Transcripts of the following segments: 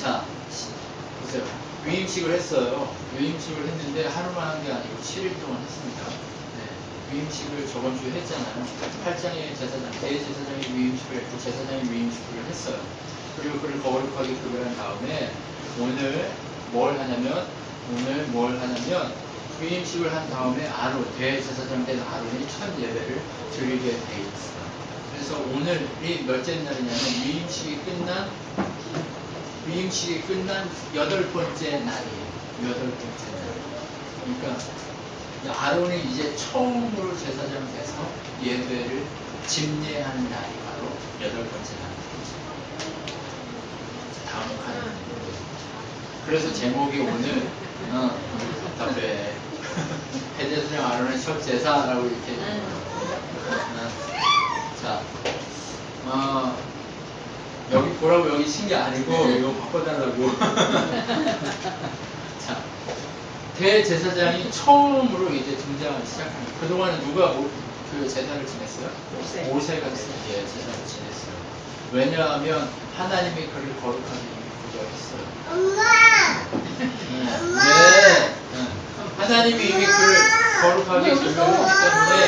자, 시- 보세요. 위임식을 했어요. 위임식을 했는데 하루만 한 게 아니고 7일 동안 했습니다. 네. 위임식을 저번 주에 했잖아요. 8장의 제사장, 대제사장이 위임식을 했고 제사장이 위임식을 했어요. 그리고 그를 거룩하게 구별한 다음에 오늘 뭘 하냐면 오늘 뭘 하냐면 위임식을 한 다음에 아론, 대제사장 된 아론이 첫 예배를 드리게 돼 있어요. 그래서 오늘이 몇째 날이냐면 위임식이 끝난 위임식이 끝난 여덟 번째 날이에요. 여덟 번째 날. 그러니까 아론이 이제 처음으로 제사장 돼서 예배를 집례하는 날이 바로 여덟 번째 날. 다음 칸. 그래서 제목이 오늘 어, 답에 대제사장 아론의 첫 제사라고 이렇게 어, 자, 어, 여기 보라고 여기 친 게 아니고 이거 바꿔달라고. 자, 대제사장이 처음으로 이제 등장을 시작합니다. 그동안은 누가 뭐- 그 제사를 지냈어요? 모세. 모세가 예, 제사를 지냈어요. 왜냐하면 하나님이 그를 거룩하게 구별했어요. 엄마! 네. 네. 하나님이 이미 그를 거룩하게 구별했기 때문에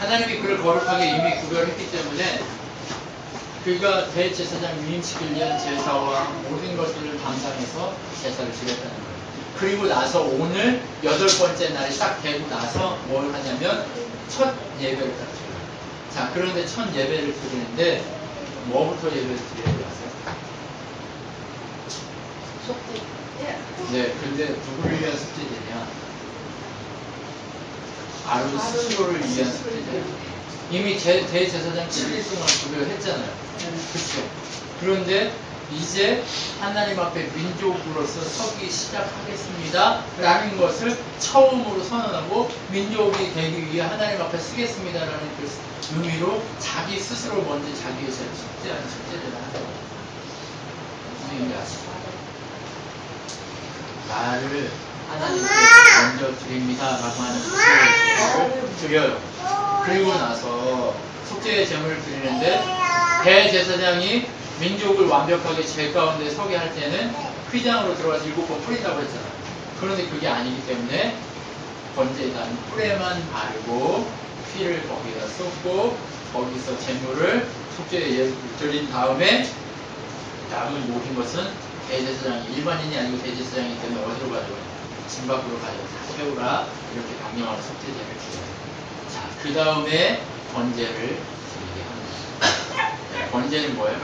하나님이 그를 거룩하게 이미 구별했기 때문에 그가 대제사장 위임시킬 위한 제사와 모든 것들을 감당해서 제사를 지냈다는 거예요. 그리고 나서 오늘 여덟 번째 날이 딱 되고 나서 뭘 하냐면 첫 예배를 딱 드려요. 자, 그런데 첫 예배를 드리는데 뭐부터 예배를 드려야 하세요? 예. 네, 근데 누구를 위한 숙제제냐? 아론 스스로를 위한 숙제제예요. 이미 제, 대제사장 7일 동안 구별했잖아요. 그렇죠. 그런데 이제 하나님 앞에 민족으로서 서기 시작하겠습니다. 라는 것을 처음으로 선언하고 민족이 되기 위해 하나님 앞에 쓰겠습니다. 라는 그 의미로 자기 스스로 먼저 자기의 숙제하는 숙제를 하는 거예요. 무슨 의미 아시죠? 나를 하나님께 먼저 드립니다. 라고 하는 숙제를 드려요. 그리고 나서 속죄의 제물을 드리는데 대제사장이 민족을 완벽하게 죄 가운데 서게 할 때는 휘장으로 들어가서 일곱 번 뿌린다고 했잖아요. 그런데 그게 아니기 때문에 번제단 뿔에만 바르고 피를 거기다 쏟고 거기서 제물을 예를 드린 다음에 남은 모든 것은 대제사장이 일반인이 아니고 대제사장이기 때문에 어디로 가져가요? 진 밖으로 가져가 다 태우라 이렇게 강령하는 속죄제를 드려요. 자, 그 다음에 번제를 드리게. 네, 번제는 뭐예요?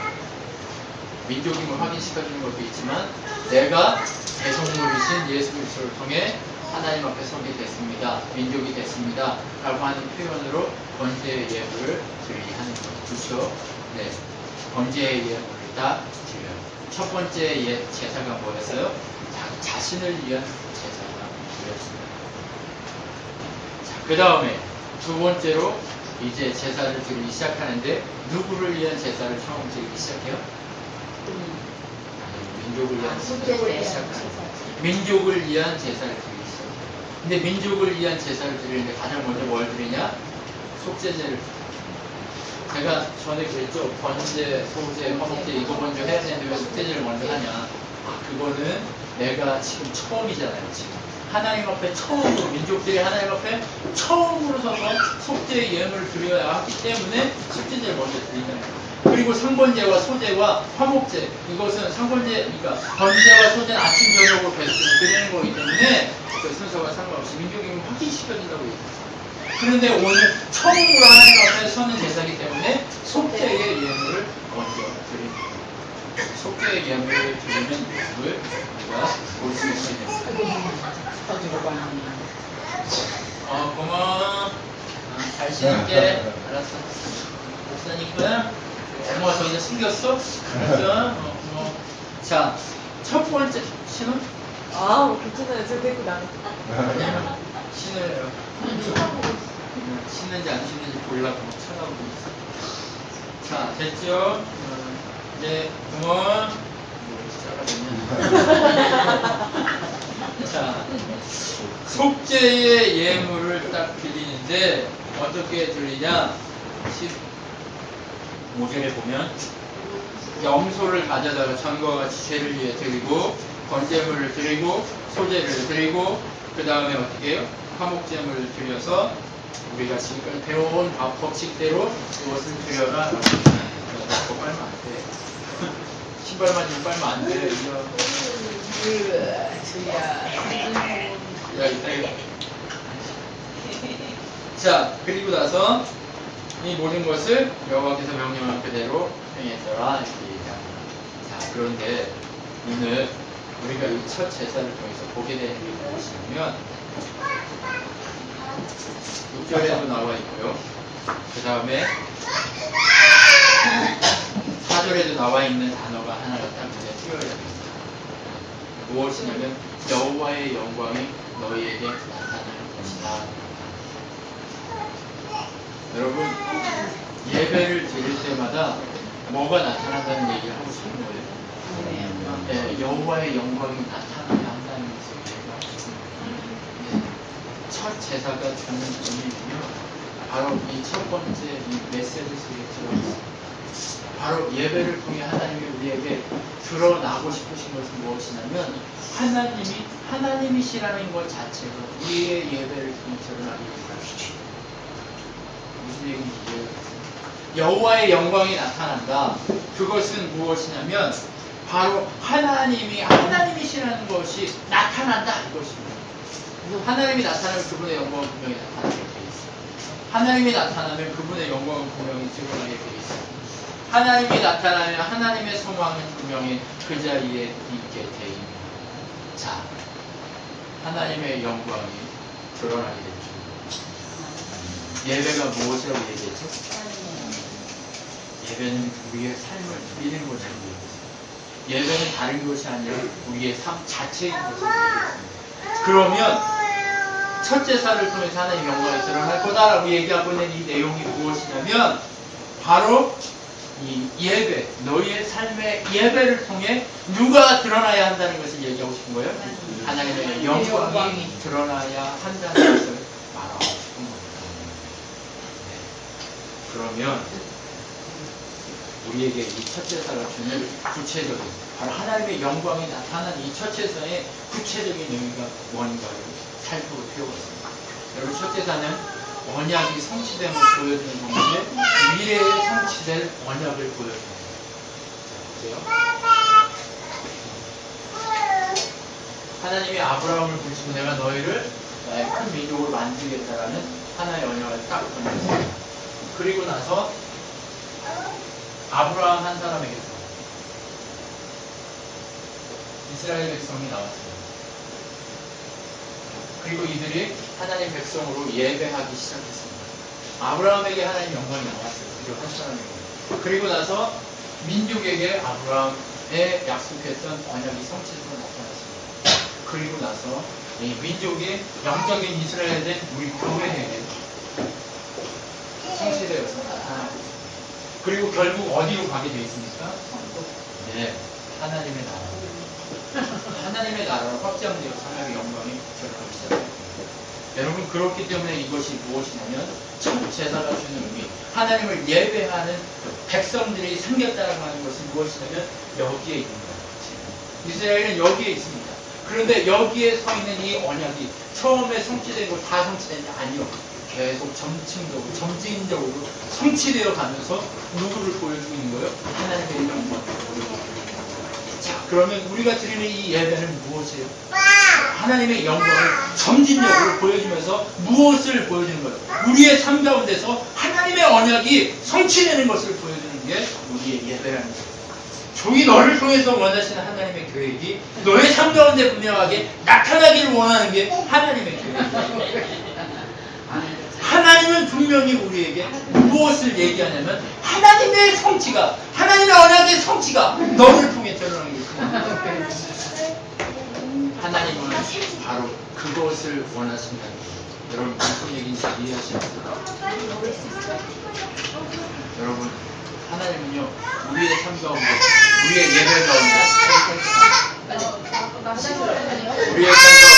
민족임을 확인시켜주는 것도 있지만 내가 대성물이신 예수 그리스도를 통해 하나님 앞에 서게 됐습니다. 민족이 됐습니다. 라고 하는 표현으로 번제의 예물을 드리게 하는 거죠. 그렇죠? 네. 번제의 예물을 딱 드려요. 첫 번째 예, 제사가 뭐였어요? 자, 자신을 위한 제사가 드렸습니다. 자, 그 다음에 두 번째로 이제 제사를 드리기 시작하는데 누구를 위한 제사를 처음 드리기 시작해요? 민족을 위한 제사를 시작하는. 민족을 위한 제사를 드리기 시작해요. 근데 민족을 위한 제사를 드리는데 가장 먼저 뭘 드리냐? 속죄제를. 제가 전에 그랬죠. 번제, 소제, 화목제 이거 먼저 해야 되는데 왜 속죄제를 먼저 하냐? 아, 그거는 내가 지금 처음이잖아요. 지금 하나님 앞에 처음으로 민족들이 하나님 앞에 처음으로 서서 속죄의 예물을 드려야 하기 때문에 속죄제를 먼저 드린다는 거예요. 그리고 상번제와 소제와 화목제 이것은 상번제 그러니까 번제와 소제는 아침 저녁으로 드리는 거기 때문에 그 순서가 상관없이 민족임을 확인시켜준다고 얘기했어요. 그런데 오늘 처음으로 하나님 앞에 서는 제사기 때문에 속죄의 예물을 먼저 드립니다. 속죄의 예물을 드리는 모습을 우리가 볼 수 있게 됩니다. 어, 고마워. 어, 잘 신을게. 알았어. 목사니까. 고마워. 저 이제 숨겼어? 알았어? 어, 고마워. 자, 첫 번째, 신어? 아, 괜찮아요. 저 데리고 나가. 아니야. 신어요. 신는지 안 신는지 보려고 막 쳐다보고 있어. 자, 됐죠? 어, 이제. 뭐 작아졌냐? 자, 속죄의 예물을 딱 드리는데 어떻게 드리냐? 15절에 보면 염소를 가져다가 전과 같이 죄를 위해 드리고 번제물을 드리고 소제를 드리고 그 다음에 어떻게 해요? 화목제물을 드려서 우리가 지금까지 배워온 법- 법칙대로 그것을 드려라. 안 돼. 신발만 좀 빨면 안 돼. 이거. 야, 이따 이거. 자, 그리고 나서 이 모든 것을 여호와께서 명령한 그대로 행했더라 이렇게. 자, 그런데 오늘 우리가 이 첫 제사를 통해서 보게 되는 게 무엇이냐면 6절에도 나와 있고요. 그 다음에 4절에도 나와 있는 단어가 하나가 딱 띄어야 됩니다. 무엇이냐면 여호와의 영광이 너희에게 나타날 것이다. 여러분 예배를 드릴 때마다 뭐가 나타난다는 얘기를 하고 싶은 거예요. 네, 여호와의 영광이 나타나야 한다는 것을 이해가 네, 첫 제사가 주는 의미는요. 바로 이 첫 번째 이 메시지 속에 들어있어요. 바로 예배를 통해 하나님이 우리에게 드러나고 싶으신 것은 무엇이냐면 하나님이 하나님이시라는 것 자체가 우리의 예배를 통해 드러나기 위해서 무슨 얘기인지 이해가 여호와의 영광이 나타난다. 그것은 무엇이냐면 바로 하나님이 하나님이시라는 것이 나타난다 이것입니다. 하나님이 나타나면 그분의 영광은 분명히 나타나게 돼 있어요. 하나님이 나타나면 그분의 영광은 분명히 드러나게 돼 있어요. 하나님이 나타나면 하나님의 소망은 분명히 그 자리에 있게 돼 있는. 자, 하나님의 영광이 드러나게 됐죠. 예배가 무엇이라고 얘기했죠? 예배는 우리의 삶을 드리는 것을 얘기했어요. 예배는 다른 것이 아니라 우리의 삶 자체인 것을 얘기했습니다. 그러면 첫 제사를 통해서 하나님 영광이 드러날 거다라고 얘기하고 있는 이 내용이 무엇이냐면 바로 이 예배, 너희의 삶의 예배를 통해 누가 드러나야 한다는 것을 얘기하고 싶은 거예요. 하나님의 영광이 영광이. 드러나야 한다는 것을 말하고 싶은 겁니다. 네. 그러면 우리에게 이 첫 제사가 주는 구체적인 바로 하나님의 영광이 나타난 이 첫 제사의 구체적인 의미가 뭔가를 살펴볼 필요가 있습니다. 여러분 첫 제사는 언약이 성취됨을 보여주는 동시에 미래에 성취될 언약을. 자, 보세요. 하나님이 아브라함을 부르시고 내가 너희를 나의 큰 민족으로 만들겠다라는 하나의 언약을 딱 던졌어요. 그리고 나서 아브라함 한 사람에게서 이스라엘 백성이 나왔어요. 그리고 이들이 하나님 백성으로 예배하기 시작했습니다. 아브라함에게 하나님 영광이 나왔어요. 그리고 한 사람에게. 그리고 나서 민족에게 아브라함에 약속했던 언약이 성취해서 나타났습니다. 그리고 나서 이 민족의 영적인 이스라엘의 우리 교회에게 성취되어서 나타나고 있습니다. 그리고 결국 어디로 가게 되어 있습니까? 네, 하나님의 나라. 하나님의 나라로 확장되어 하나님의 영광이 드러나기 시작합니다. 여러분 그렇기 때문에 이것이 무엇이냐면 첫 제사가 주는 의미 하나님을 예배하는 백성들이 생겼다라고 하는 것은 무엇이냐면 여기에 있는 거예요. 이스라엘은 여기에 있습니다. 그런데 여기에 서 있는 이 언약이 처음에 성취된 거다 성취된 게 아니요. 계속 점층적으로, 점진적으로 성취되어 가면서 누구를 보여주고 있는 거예요? 하나님의 영광 자, 그러면 우리가 드리는 이 예배는 무엇이에요? 하나님의 영광을 점진적으로 보여주면서 무엇을 보여주는 거예요? 우리의 삶 가운데서 하나님의 언약이 성취되는 것을 보여주는 게 우리의 예배라는 거예요. 종이 너를 통해서 원하시는 하나님의 계획이 너의 삶 가운데 분명하게 나타나기를 원하는 게 하나님의 계획이에요. 하나님은 분명히 우리에게 무엇을 얘기하냐면 하나님의 성취가 하나님의 언약의 성취가 너를 통해 드러나는 것입니다. 하나님은 바로 그것을 원하신다는 거예요. 여러분 무슨 얘기인지 이해하시나요? 여러분 하나님은요 우리의 삶 가운데 우리의 예배 가운데 우리의 삶 가운데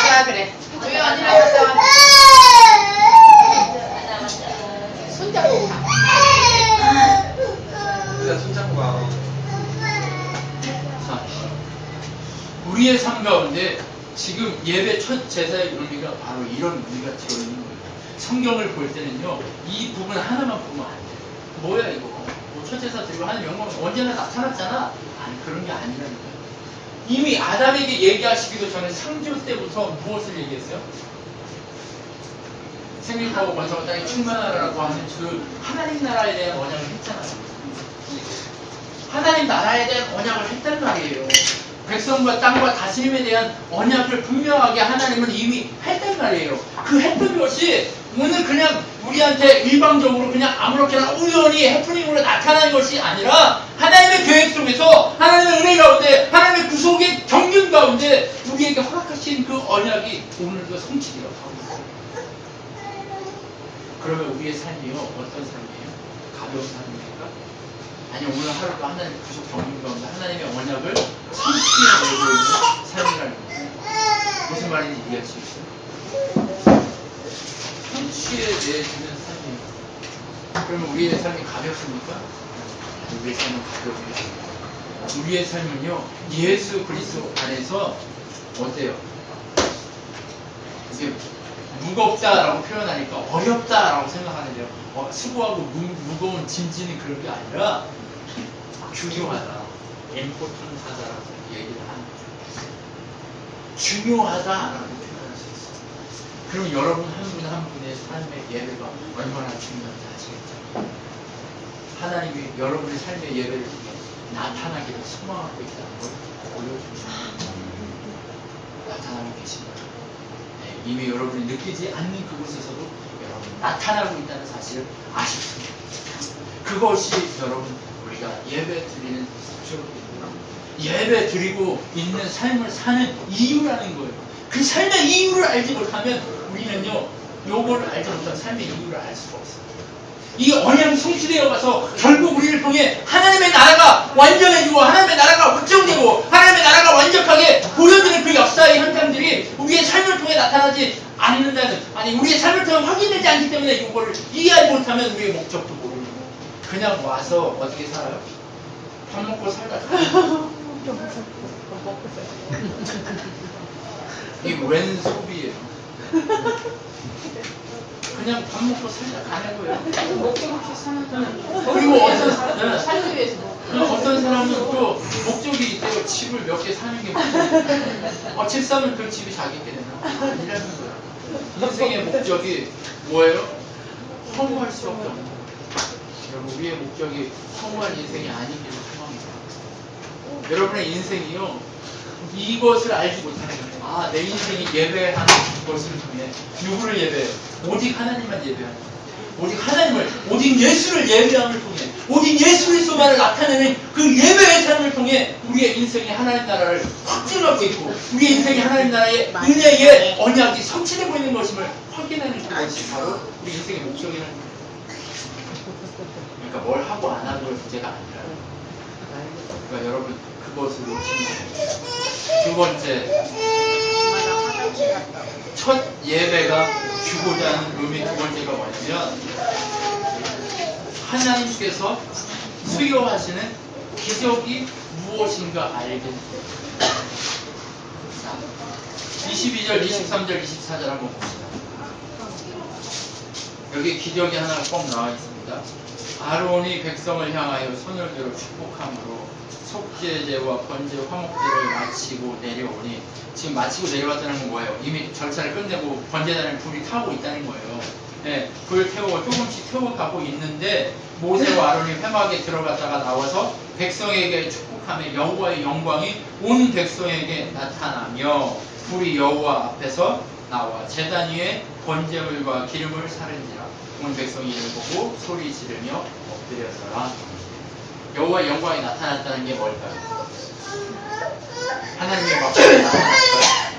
가자 그래. 우리 언니랑 갔다 와. 손잡고 우리의 삶 가운데 지금 예배 첫 제사의 의미가 바로 이런 의미가 들어있는 거예요. 성경을 볼 때는요, 이 부분 하나만 보면 안 돼요. 뭐야 이거? 뭐 첫 제사 드리고 하는 영광 언제나 나타났잖아? 아니 그런 게 아니라니까요. 이미 아담에게 얘기하시기도 전에 창조 때부터 무엇을 얘기했어요? 생명하고 번성한 땅에 충만하라고 하는 그 하나님 나라에 대한 언약을 했잖아요. 하나님 나라에 대한 언약을 했단 말이에요. 백성과 땅과 다스림에 대한 언약을 분명하게 하나님은 이미 했단 말이에요. 그 했던 것이 오늘 그냥 우리한테 일방적으로 그냥 아무렇게나 우연히 해프닝으로 나타나는 것이 아니라 하나님의 계획 속에서 하나님의 은혜 가운데 하나님의 구속의 경륜 가운데 우리에게 허락하신 그 언약이 오늘도 성취되어 가고 있어요. 그러면 우리의 삶이요 어떤 삶이에요? 가벼운 삶입니까? 아니 오늘 하루도 하나님 구속 경륜 가운데 하나님의 언약을 성취해 내고 있는 삶이라는 거예요. 무슨 말인지 이해할 수 있어요? 성취해 내주는 삶이에요. 그러면 우리의 삶이 가볍습니까? 우리의 삶은 가벼워요. 우리의 삶은요 예수 그리스도 안에서 어때요? 이게 무겁다라고 표현하니까 어렵다라고 생각하는데요. 어, 수고하고 무, 무거운 짐지는 그런 게 아니라 중요하다. 임포턴하다라고 얘기를 하는 거죠. 중요하다 라고 표현할 수 있어요. 그럼 여러분 한 분 한 분의 삶의 예배가 얼마나 중요한지 아시겠죠? 하나님이 여러분의 삶의 예배를 통해 나타나기를 소망하고 있다는 걸 보여주십니다. 나타나고 계십니다. 네, 이미 여러분이 느끼지 않는 그곳에서도 여러분 나타나고 있다는 사실을 아십니다. 그것이 여러분 우리가 예배 드리는 목적입니다. 예배 드리고 있는 삶을 사는 이유라는 거예요. 그 삶의 이유를 알지 못하면 우리는요 요거를 알지 못한 삶의 이유를 알 수가 없어요. 이 언양 성취되어 가서 결국 우리를 통해 하나님의 나라가 완전해지고 하나님의 나라가 확정되고 하나님의 나라가 완벽하게 보여지는 그 역사의 현장들이 우리의 삶을 통해 나타나지 않는다는 아니 우리의 삶을 통해 확인되지 않기 때문에 이거를 이해하지 못하면 우리의 목적도 모르고 그냥 와서 어떻게 살아요? 밥 먹고 살다. 이웬 소비예요? 그냥 밥 먹고 살다 가는 거예요. 목적 없이 사는 사람. 그리고 어떤 사람은 살기 위해서. 어떤 사람은 또 목적이 있대요. 집을 몇 개 사는 게 목적이에요. 어, 집 사면 그 집이 자기 게 되나? 아니라는 거예요. 인생의 목적이 뭐예요? 허무할 수밖에 없는 우리의 목적이 허무한 인생이 아니기를 소망합니다. 여러분의 인생이요. 이것을 알지 못하는 거예요. 아, 내 인생이 예배하는 것을 통해 누구를 예배해요? 오직 하나님만 예배하는. 오직 하나님을, 오직 예수를 예배함을 통해, 오직 예수 그리스도만을 나타내는 그 예배의 삶을 통해 우리의 인생이 하나님 나라를 확증하고 있고, 우리의 인생이 하나님 나라의 은혜의 언약이 성취되고 있는 것임을 확인하는 그것이 바로 우리 인생의 목적이라는 거예요. 그러니까 뭘 하고 안 하고의 문제가 아니라, 그러니까 여러분 그것을 거예요. 두 번째, 첫 예배가 주고자 하는 의미 두 번째가 뭐냐면 하나님께서 수요하시는 기적이 무엇인가 알게 됩니다. 22절, 23절, 24절 한번 봅시다. 여기 기적이 하나 꼭 나와 있습니다. 아론이 백성을 향하여 들어 축복함으로 속죄제와 번제 화목제를 마치고 내려오니 지금 마치고 내려왔다는 건 뭐예요? 이미 절차를 끝내고 번제단에 불이 타고 있다는 거예요. 네, 불 태워 조금씩 태워가고 있는데 모세와 아론이 회막에 들어갔다가 나와서 백성에게 축복함에 여호와의 영광이 온 백성에게 나타나며 불이 여호와 앞에서 나와 제단 위에 번제물과 기름을 사른지라 온 백성이 이를 보고 소리 지르며 엎드려서라 여호와의 영광이 나타났다는 게 뭘까요? 하나님의 막신이 나타났어요?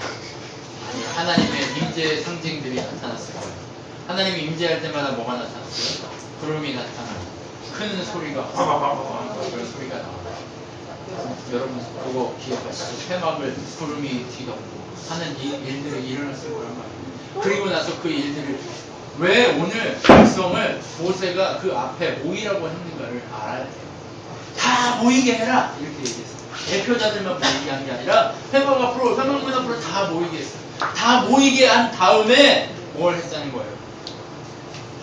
하나님의 임재의 상징들이 나타났을 거예요 하나님이 임재할 때마다 뭐가 나타났어요? 구름이 나타나고 큰 소리가 그런 소리가 나와요 여러분 그거 기억하시죠? 회막을 구름이 뒤덮고 하는 이 일들이 일어났을 거란 말이에요. 그리고 나서 그 일들을 왜 오늘 백성을 모세가 그 앞에 모이라고 했는가를 알아야 돼요. 모이게 해라 이렇게 얘기했어요. 대표자들만 모이게 한 게 아니라 회막 앞으로 회막문 앞으로 다 모이게 했어요. 다 모이게 한 다음에 뭘 했다는 거예요.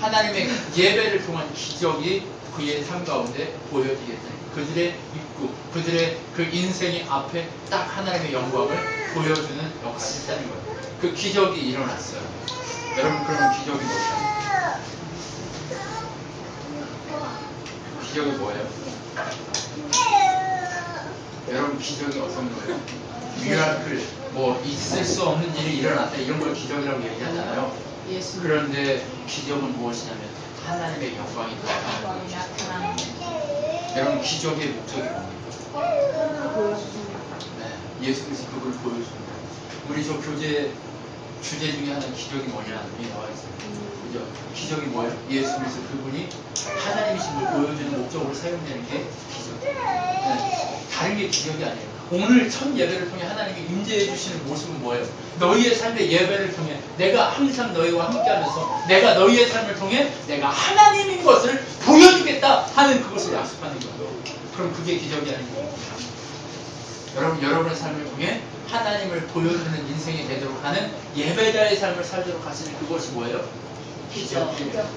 하나님의 예배를 통한 기적이 그의 삶 가운데 보여지겠다는 거예요. 그들의 입구, 그들의 그 인생의 앞에 딱 하나님의 영광을 보여주는 역할을 했다는 거예요. 그 기적이 일어났어요. 여러분 그러면 기적이 뭐예요? 기적이 뭐예요? 여러분 기적이 어떤 거예요? 미라클, 뭐 있을 수 없는 일이 일어났다 이런 걸 기적이라고 얘기하잖아요. 예수. 그런데 기적은 무엇이냐면 하나님의 영광이 나타나는 거죠. 여러분 기적의 목적이 뭡니까? 네, 예수께서 그걸 보여줍니다. 우리 저 교재 주제 중에 하나 기적이 뭐냐 여기 나와 있어요. 그죠? 기적이 뭐예요? 예수 그리스도 그분이 하나님이신 걸 보여주는 목적으로 사용되는 게 기적. 네, 다른 게 기적이 아니에요. 오늘 첫 예배를 통해 하나님이 임재해 주시는 모습은 뭐예요? 너희의 삶의 예배를 통해 내가 항상 너희와 함께하면서 내가 너희의 삶을 통해 내가 하나님인 것을 보여주겠다 하는 그것을 약속하는 거예요. 그럼 그게 기적이 아니고 여러분 여러분의 삶을 통해 하나님을 보여주는 인생이 되도록 하는 예배자의 삶을 살도록 하시는 그것이 뭐예요? 기적이에요.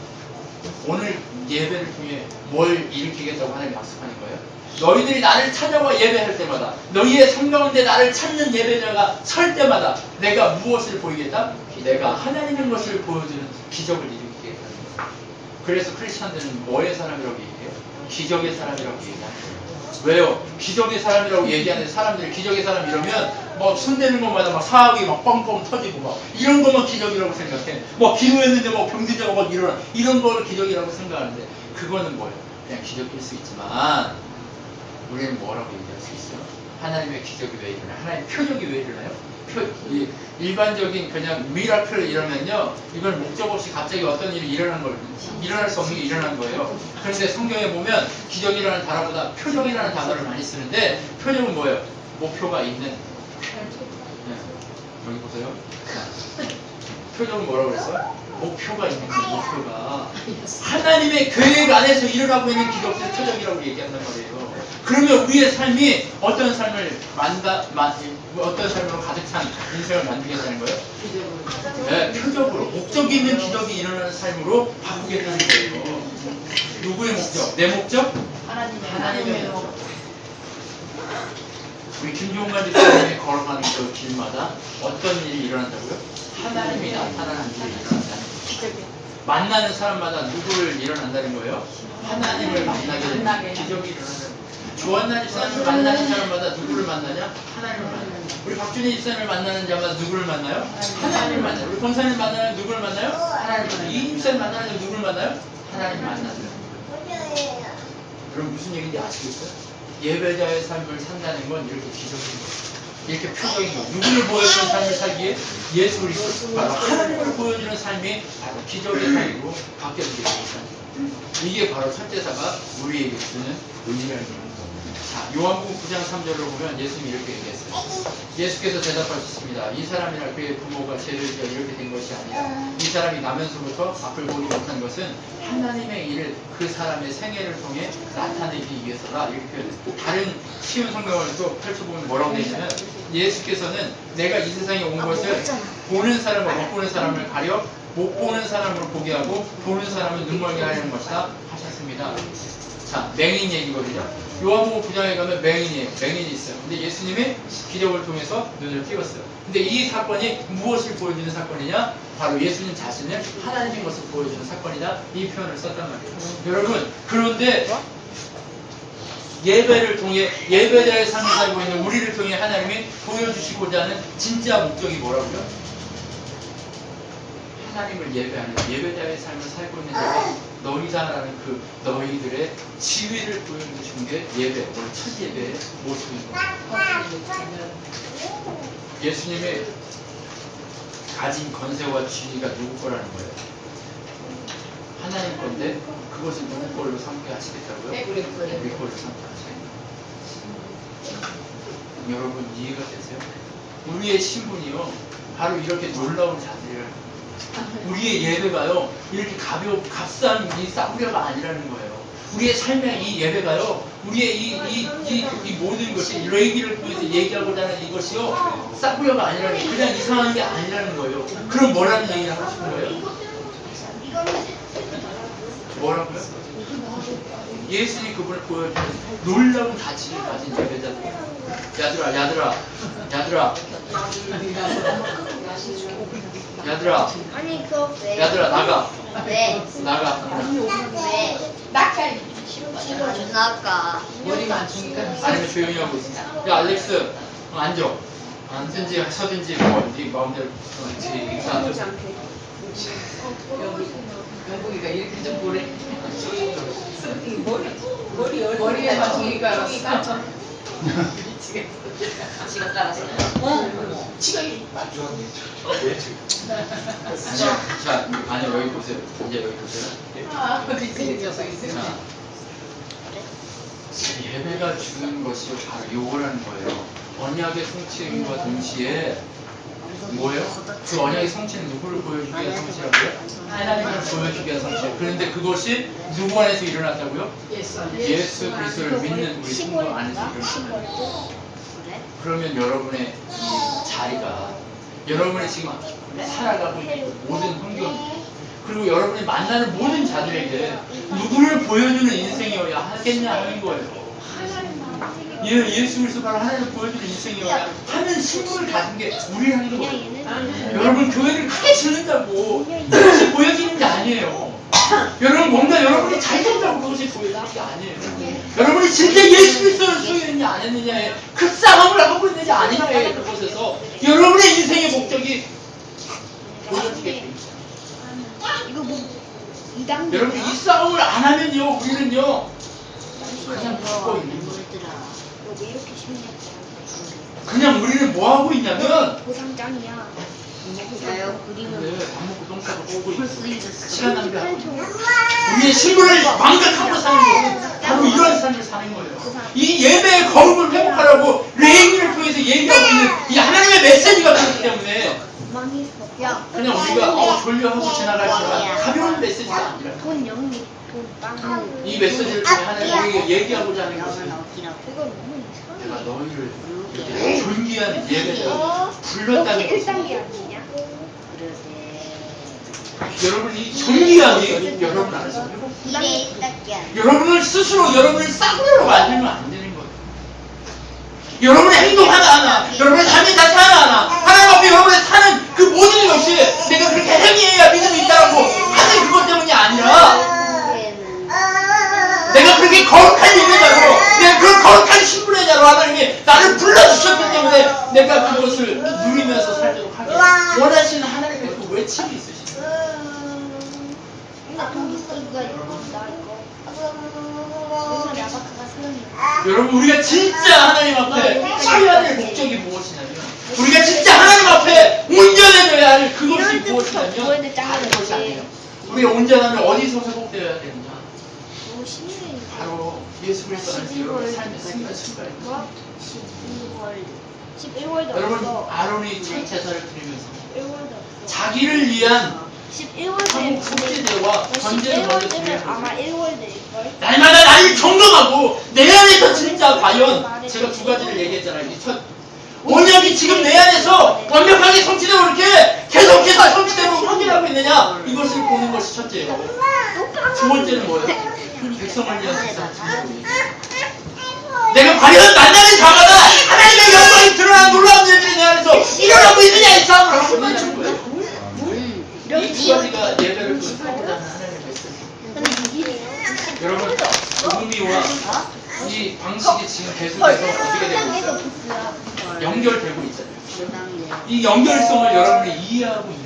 오늘 예배를 통해 뭘 일으키겠다고 하나님 약속하는 거예요? 너희들이 나를 찾아와 예배할 때마다 너희의 삶 가운데 나를 찾는 예배자가 설 때마다 내가 무엇을 보이겠다? 내가 하나님인 것을 보여주는 기적을 일으키겠다는 거예요. 그래서 크리스찬들은 뭐의 사람이라고 얘기해요? 기적의 사람이라고 거예요. 왜요? 기적의 사람이라고 얘기하는 사람들이 기적의 사람 이러면 뭐 손대는 것마다 막 사학이 막 뻥뻥 터지고 막 이런 것만 기적이라고 생각해. 뭐 기도했는데 뭐 병들자고 막 일어나 이런 거를 기적이라고 생각하는데 그거는 뭐예요? 그냥 기적일 수 있지만 우리는 뭐라고 얘기할 수 있어요? 하나님의 기적이 왜 일어나요? 하나님의 표적이 왜 일어나요? 표, 이 일반적인 그냥 미라클 이러면요 이건 목적 없이 갑자기 어떤 일이 일어난 걸 일어날 수 없는 게 일어난 거예요. 그런데 성경에 보면 기적이라는 단어보다 표적이라는 단어를 많이 쓰는데 표적은 뭐예요? 목표가 있는 네. 여기 보세요. 표적은 뭐라고 그랬어요? 목표가 있는 거 목표가 하나님의 계획 안에서 일어나고 있는 기적들 표적이라고 얘기한단 말이에요. 그러면 우리의 삶이 어떤 삶을 만다, 만, 어떤 삶으로 가득 찬 인생을 만들겠다는 거예요? 네, 표적으로 목적 있는 기적이 일어나는 삶으로 바꾸겠다는 거예요. 누구의 목적? 내 목적? 하나님의 하나님의 목적. 우리 김종관 집사님이 걸어가는 그 길마다 어떤 일이 일어난다고요? 하나님이 나타나는 일이 일어난다는 거예요. 만나는 사람마다 누구를 일어난다는 거예요? 하나님을 만나게 되는 기적이 일어난다는 거예요. 조한나 집사님을 만나는 사람마다 누구를 만나냐? 하나님을 만나요. 우리 박준희 집사님을 만나는 자마다 누구를 만나요? 하나님을 만나요. 우리 권사님 만나는 누구를 만나요? 하나님을 만나요. 이 집사님 만나는 자 누구를 만나요? 하나님을 만나요. 그럼 무슨 얘기인지 아시겠어요? 예배자의 삶을 산다는 건 이렇게 기적인 거예요. 이렇게 표적인 거예요. 누구를 보여주는 삶을 살기에 예수 그리스도 바로 하나님을 보여주는 삶이 바로 기적의 삶으로 바뀌어지게 됩니다. 이게 바로 첫째사가 우리에게 주는 의미라는 겁니다. 자, 요한복음 9장 3절을 보면 예수님이 이렇게 얘기했어요. 예수께서 대답하셨습니다. 이 사람이나 그의 부모가 죄를 지어 이렇게 된 것이 아니라 이 사람이 나면서부터 앞을 보지 못한 것은 하나님의 일을 그 사람의 생애를 통해 나타내기 위해서다. 이렇게 표현했어요. 다른 쉬운 성경을 또 펼쳐보면 뭐라고 되어 있냐면 예수께서는 내가 이 세상에 온 것을 보는 사람과 못 보는 사람을 가려 못 보는 사람으로 보게 하고 보는 사람을 눈멀게 하려는 것이다 하셨습니다. 자, 맹인 얘기거든요. 요한복음 9장에 가면 맹인이에요. 맹인이 있어요. 근데 예수님이 기적을 통해서 눈을 띄웠어요. 근데 이 사건이 무엇을 보여주는 사건이냐? 바로 예수님 자신을 하나님인 것을 보여주는 사건이다. 이 표현을 썼단 말이에요. 여러분, 그런데 예배를 통해 예배자의 삶을 살고 있는 우리를 통해 하나님이 보여주시고자 하는 진짜 목적이 뭐라고요? 하나님을 예배하는 예배자의 삶을 살고 있는 자가 너희다라는 그 너희들의 지위를 보여주신 게 예배, 오늘 첫 예배의 거예요. 예수님의 가진 건세와 지위가 누구 거라는 거예요? 하나님 건데 그것을 누구 걸로 삼게 하시겠다고요? 네, 우리 걸로. 삼게 하시겠다. 여러분 이해가 되세요? 우리의 신분이요 바로 이렇게 놀라운 자들이라는 거예요. 우리의 예배가요 이렇게 가벼 값싼 이 싸구려가 아니라는 거예요. 우리의 삶의 이 예배가요 우리의 이, 이, 이, 이 모든 것이 레이기를 통해서 얘기하고자 하는 이것이요 싹구여가 아니라는. 그냥 이상한 게 아니라는 거예요. 그럼 뭐라는 얘기를 하고 싶은 거예요? 뭐라고요? 예수님이 그분을 보여주는 놀라운 가치를 가진 예배자들. 야들아, 야들아, 야들아, 야들아, 아니 그거 왜? 야들아 나가, 왜? 나가. 왜? 낙하 안 나가. 머리만 주니까 아니면 조용히 하고 있어. 야 알렉스, 어, 앉아. 앉든지 서든지 뭐 네 마음대로 어, 지 인사. 영국이가 이렇게 좀 보래 머리 머리 머리에만 주니까 지가 따라서 어 지가 이 아니야, 자, 아니 여기 보세요. 이제 여기 보세요. 아 미치는 녀석 있으면 자, 예배가 주는 것이 바로 요거라는 거예요. 언약의 성취과 동시에 뭐예요? 그 언약의 성취는 누구를 보여주기 위한 성취라고요? 하나님을 보여주기 위한 성취. 그런데 그것이 누구 안에서 일어났다고요? 예수 예수 그리스도를 믿는 우리 성도 안에서 일어났다고요. 그러면 여러분의 이 자리가 여러분의 지금 살아가고 있는 모든 환경 그리고 여러분이 만나는 모든 자들에게 누구를 보여주는 인생이어야 하겠냐 하는 거예요. 예, 예수 그리스도 바로 하나님을 보여주는 인생이어야 하는 신분을 가진 게 우리라는 거예요. 여러분 교회를 크게 짓는다고 그것이 보여지는 게 아니에요. 여러분 뭔가 여러분이 잘 된다고 그것이 보여지는 게 아니에요. 여러분이 진짜 예수 그리스도를 소유했느냐 안 했느냐에 그 싸움을 하고 있느냐 아니냐에 그것에서 여러분의 인생의 목적이 보여지게 됩니다. 이거 뭐 여러분 이 싸움을 안 하면요 우리는요 그냥 죽고 있는 거예요. 그냥 우리는 뭐 하고 있냐면 보상장이야. 저요? 그림을. 시간 낭비하고 우리의 신분을 망각하고 사는 거예요. 바로 이런 삶을 사는 거예요. 이 예배의 거룩을 회복하라고 레이기를 통해서 얘기하고 있는 이 하나님의 메시지가 그렇기 때문에 그냥 우리가 어 졸려하고 지나갈지만 가벼운 메시지가 아니라. 돈 영리. 이 메시지를 통해 하나님 우리에게 얘기하고자 하는 것은 이거 너무 이상해. 내가 너희를 이렇게 존귀한 예배자로 어? 불렀다는 이렇게 것을 1단계 아니냐? 여러분 이 존귀함이 여러분 안에서 이래 1단계 여러분을 스스로 여러분을 싸구려로 만들면 안 되는 거예요. 여러분의 행동 하나하나, 여러분의 삶의 자체 하나하나, 하나님 앞에 여러분의 사는 그 모든 것이 내가 그렇게 행해야 믿음이 있다라고 하는 그것 때문이 아니라 내가 그렇게 거룩한 예배자로, 내가 그런 거룩한 신분의 자로 하나님이 나를 불러주셨기 때문에 내가 그것을 누리면서 살도록 하게. 원하시는 하나님의 그 외침이 사는 여러분 우리가 진짜 하나님 앞에 서야 될 목적이 무엇이냐면 우리가 진짜 하나님 앞에 온전해져야 할 그것이 무엇이냐면 다른 것이 아니에요. 우리가 온전하면 어디서 회복되어야 신기해 바로 예수 그리스도 안에서 삶의 증가해요. 뭐? 11월드 11월드 여러분 없어 아론이 첫 제사를 드리면서 11월드 없어 자기를 위한 11월드에 한국 속죄제와 번제를 11월드면 드려요. 아마 1월드일걸? 날마다 나를 점검하고 내 안에서 진짜 과연 제가 두 가지를 얘기했잖아요. 이 첫, 언약이 지금 내 안에서 완벽하게 성취되고 이렇게 계속해서 성취되고 확인하고 있느냐 이 것을 보는 것이 첫째예요. 두 번째는 뭐예요? 백성을 위한 진리고 내가 과연 만나는 자마다 하나님의 영광이 드러나는 놀라운 일들이 내 안에서 일어나고 있느냐 이 싸움을 하고 있는 거예요. 이두 가지가 예배를 메시지. 여러분 의미와 이 방식이 지금 계속해서 어떻게 되고 있어요? 연결되고 있잖아요. 이 연결성을 여러분이 이해하고 있는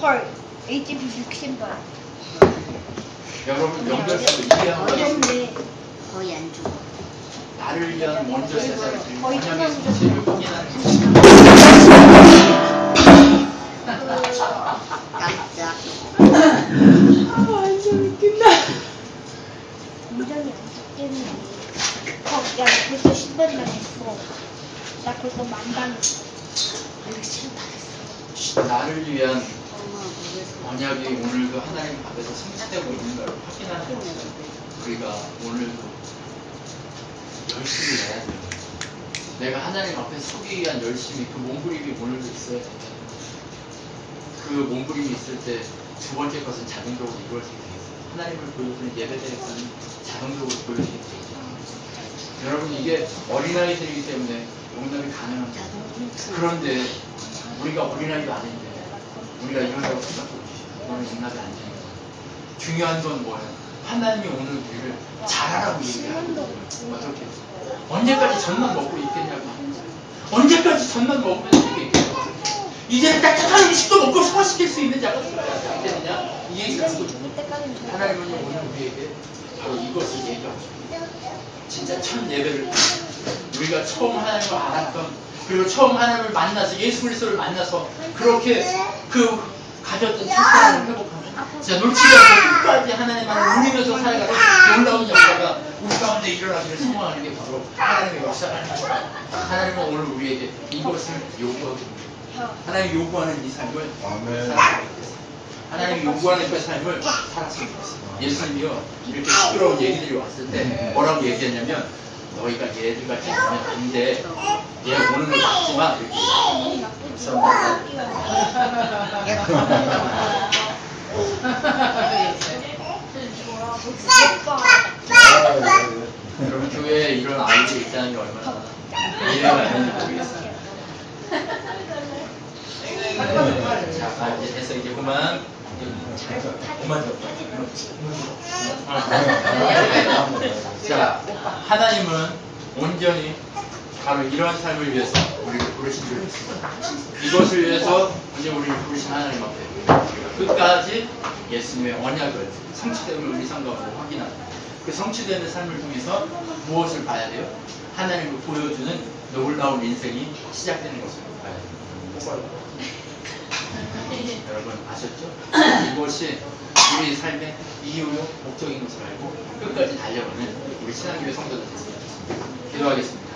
거예요. 헐 ATP 60번 여러분 연결성을 이해하고 있는 어렵네 거의 안 죽어. 나를 위한 먼저 세상을 거의 언약의 끝나는 성취를 확인하는 것입니다. 깜짝. 굉장히 안기 때문에 어, 야, 나 벌써 10번 당했어 나 벌써 만 당했어 아이고 싫다. 나를 위한 언약이 오늘도 하나님 앞에서 성취되고 있는 걸 확인하는. 우리가 오늘도 열심히 해야 돼요. 내가 하나님 앞에 서기 위한 열심히 그 몸부림이 오늘도 있어야 된다. 그 몸부림이 있을 때 두 번째 것은 자동적으로 이루어지게 돼 있어요. 하나님을 보여주는 예배대에서는 자동적으로 보여지게 돼 있어요. 여러분 이게 어린아이들이기 때문에 용납이 가능합니다. 그런데 우리가 어린아이도 아닌데 우리가 이런다고 용납이 안 되는 거예요. 중요한 건 뭐예요? 하나님이 오늘 우리를 잘하라고 얘기하는 거예요. 어떻게? 언제까지 젖만 먹고 있겠냐고. 언제까지 젖만 먹으면 이게 있겠냐고. 이제는 딱딱한 음식도 먹고 소화시킬 수 있는 자가 되느냐? 이 얘기가 거예요. 하나님은 오늘 우리에게 바로 이것을 싶어요. 진짜 첫 예배를 우리가 처음 하나님을 알았던 그리고 처음 하나님을 만나서 예수 그리스도를 만나서 그렇게 그 가졌던 첫사랑을 회복하면 진짜 놓치지 않고 끝까지 하나님만을 누리면서 살아가는 놀라운 역사가 우리 가운데 일어나기를 소망하는 게 바로 하나님의 역사라는 거예요. 하나님은 오늘 우리에게 이것을 거예요. 하나님이 요구하는 이 삶을. 하나님이 요구하는 그 삶을 살았으면 좋겠어요. 예수님이요 이렇게 시끄러운 얘기들이 왔을 때 뭐라고 얘기했냐면 너희가 얘들 같이 하면 안 돼. 얘 오는 걸 막지 마. 이렇게 여러분 교회에 이런 아이들이 있다는 게 얼마나 이해가 되는지 모르겠어요. 자, 아, 이제 됐어 이제 그만. 자, 하나님은 온전히 바로 이러한 삶을 위해서 우리를 부르신 줄 믿습니다. 이것을 위해서 이제 우리를 부르신 하나님 앞에 끝까지 예수님의 언약을 성취됨을 우리 삶 가운데 확인합니다. 그 성취되는 삶을 통해서 무엇을 봐야 돼요? 하나님을 보여주는 놀라운 인생이 시작되는 것을 봐야 됩니다. 여러분 아셨죠? 이것이 우리 삶의 이유요 목적인 것을 알고 끝까지 달려가는 우리 신앙교회 성도들 됐습니다. 기도하겠습니다.